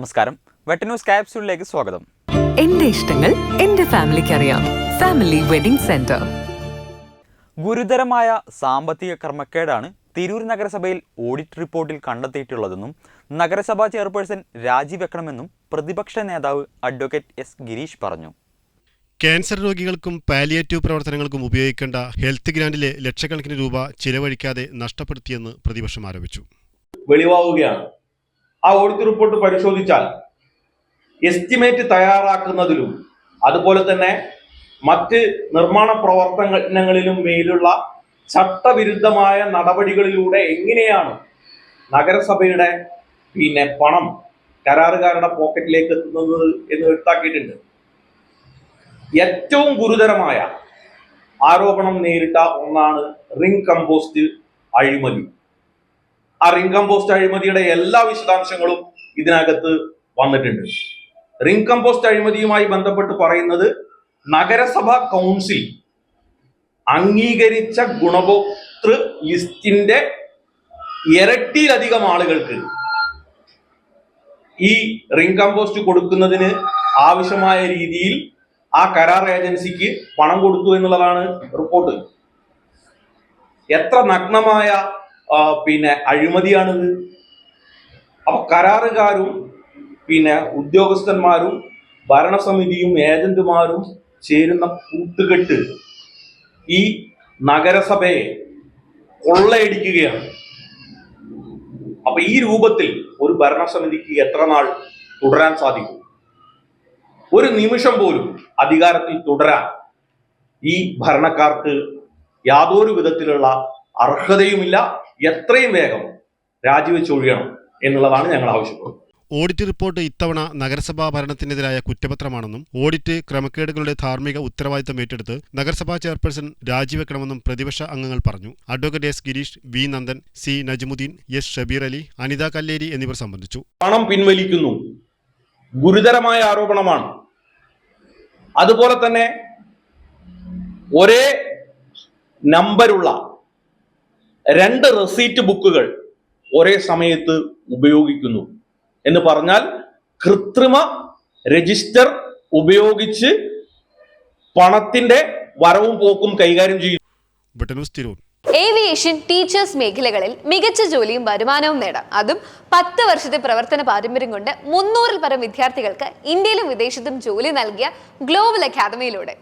നമസ്കാരം. വെട്ട ന്യൂസ് ക്യാപ്സ്യൂളിലേക്ക് സ്വാഗതം. എന്റെ ഇഷ്ടങ്ങൾ എന്റെ ഫാമിലിക്ക് അറിയാം. Family wedding centre. ഗുരുതരമായ സാമ്പത്തിക ക്രമക്കേടാണ് തിരൂർ നഗരസഭയിൽ ഓഡിറ്റ് റിപ്പോർട്ടിൽ കണ്ടെത്തിയിട്ടുള്ളതെന്നും നഗരസഭാ ചെയർപേഴ്സൺ രാജിവെക്കണമെന്നും പ്രതിപക്ഷ നേതാവ് അഡ്വക്കേറ്റ് എസ് ഗിരീഷ് പറഞ്ഞു. ക്യാൻസർ രോഗികൾക്കും പാലിയേറ്റീവ് പ്രവർത്തനങ്ങൾക്കും ഉപയോഗിക്കേണ്ട ഹെൽത്ത് ഗ്രാൻഡിലെ ലക്ഷക്കണക്കിന് രൂപ ചിലവഴിക്കാതെ നഷ്ടപ്പെടുത്തിയെന്ന് പ്രതിപക്ഷം ആരോപിച്ചു. വെളിവാവുകയാണ്. ആ ഓഡിറ്റ് റിപ്പോർട്ട് പരിശോധിച്ചാൽ എസ്റ്റിമേറ്റ് തയ്യാറാക്കുന്നതിലും അതുപോലെ തന്നെ മറ്റ് നിർമ്മാണ പ്രവർത്തനങ്ങളിലും മേലുള്ള ചട്ടവിരുദ്ധമായ നടപടികളിലൂടെ എങ്ങനെയാണ് നഗരസഭയുടെ പിന്നെ പണം കരാറുകാരുടെ പോക്കറ്റിലേക്ക് എത്തുന്നത് എന്ന് വ്യക്തമാക്കിയിട്ടുണ്ട്. ഏറ്റവും ഗുരുതരമായ ആരോപണം നേരിട്ട ഒന്നാണ് റിംഗ് കമ്പോസ്റ്റ് അഴിമതി. ആ റിംഗ് കമ്പോസ്റ്റ് അഴിമതിയുടെ എല്ലാ വിശദാംശങ്ങളും ഇതിനകത്ത് വന്നിട്ടുണ്ട്. റിംഗ് കമ്പോസ്റ്റ് അഴിമതിയുമായി ബന്ധപ്പെട്ട് പറയുന്നത് നഗരസഭ കൗൺസിൽ അംഗീകരിച്ച ഗുണഭോക്തൃ ലിസ്റ്റിന്റെ ഇരട്ടിയിലധികം ആളുകൾക്ക് ഈ റിംഗ് കമ്പോസ്റ്റ് കൊടുക്കുന്നതിന് ആവശ്യമായ രീതിയിൽ ആ കരാർ ഏജൻസിക്ക് പണം കൊടുത്തു എന്നുള്ളതാണ് റിപ്പോർട്ട്. എത്ര നഗ്നമായ പിന്നെ അഴിമതിയാണിത്. അപ്പൊ കരാറുകാരും പിന്നെ ഉദ്യോഗസ്ഥന്മാരും ഭരണസമിതിയും ഏജന്റുമാരും ചേരുന്ന കൂട്ടുകെട്ട് ഈ നഗരസഭയെ കൊള്ളയടിക്കുകയാണ്. അപ്പൊ ഈ രൂപത്തിൽ ഒരു ഭരണസമിതിക്ക് എത്ര നാൾ തുടരാൻ സാധിക്കും? ഒരു നിമിഷം പോലും അധികാരത്തിൽ തുടരാൻ ഈ ഭരണക്കാർക്ക് യാതൊരു വിധത്തിലുള്ള അർഹതയുമില്ല. എത്രയും വേഗം രാജിവെച്ചൊഴിയണം എന്നുള്ളതാണ് ഞങ്ങൾ ആവശ്യപ്പെടുന്നത് ഓഡിറ്റ് റിപ്പോർട്ട് ഇത്തവണ നഗരസഭാ ഭരണത്തിനെതിരായ കുറ്റപത്രമാണെന്നും ഓഡിറ്റ് ക്രമക്കേടുകളുടെ ധാർമ്മിക ഉത്തരവാദിത്തം ഏറ്റെടുത്ത് നഗരസഭാ ചെയർപേഴ്സൺ രാജിവെക്കണമെന്നും പ്രതിപക്ഷ അംഗങ്ങൾ പറഞ്ഞു. Advocate S Girish V Nandan C Najmudheen S Shabeer Ali Anitha Kalleri എന്നിവർ സംബന്ധിച്ചു. പണം പിൻവലിക്കുന്നു. ഗുരുതരമായ ആരോപണമാണ്. അതുപോലെ തന്നെ ഒരേ നമ്പരുള്ള രണ്ട് റെസീറ്റ് ബുക്കുകൾ ഒരേ സമയത്ത് ഉപയോഗിക്കുന്നു. എന്ന് പറഞ്ഞാൽ കൃത്രിമ രജിസ്റ്റർ ഉപയോഗിച്ച് പണത്തിന്റെ വരവും പോക്കും കൈകാര്യം ചെയ്യുന്നു. ഏവിയേഷൻ ടീച്ചേഴ്സ് മേഖലകളിൽ മികച്ച ജോലിയും വരുമാനവും നേടാം. അതും പത്ത് വർഷത്തെ പ്രവർത്തന പാരമ്പര്യം കൊണ്ട് മുന്നൂറിൽ പരം വിദ്യാർത്ഥികൾക്ക് ഇന്ത്യയിലും വിദേശത്തും ജോലി നൽകിയ ഗ്ലോബൽ അക്കാദമിയിലൂടെ